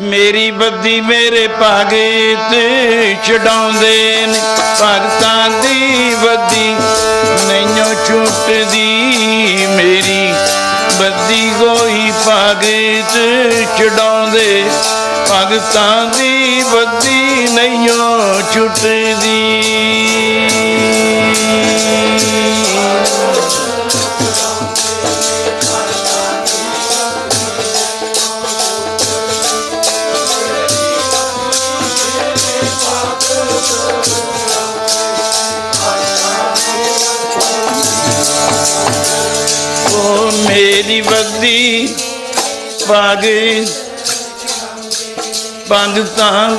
ਮੇਰੀ ਬੱਦੀ ਮੇਰੇ ਭਾਗੇ ਤੇ ਛਡਾਉਂਦੇ ਨੇ। ਭਗਤਾਂ ਦੀ ਬੱਦੀ ਨੈਨੋ ਛੁੱਟਦੀ, ਮੇਰੀ ਬੱਦੀ ਕੋਈ ਭਾਗੇ ਤੇ ਛਡਾਉਂਦੇ। ਭਗਤਾਂ ਦੀ ਬੱਦੀ ਨੈਨੋ ਛੁੱਟਦੀ ਓ ਮੇਰੀ ਬੱਦੀ ਪਾਗੇ ਪੰਗ ਤਾਂ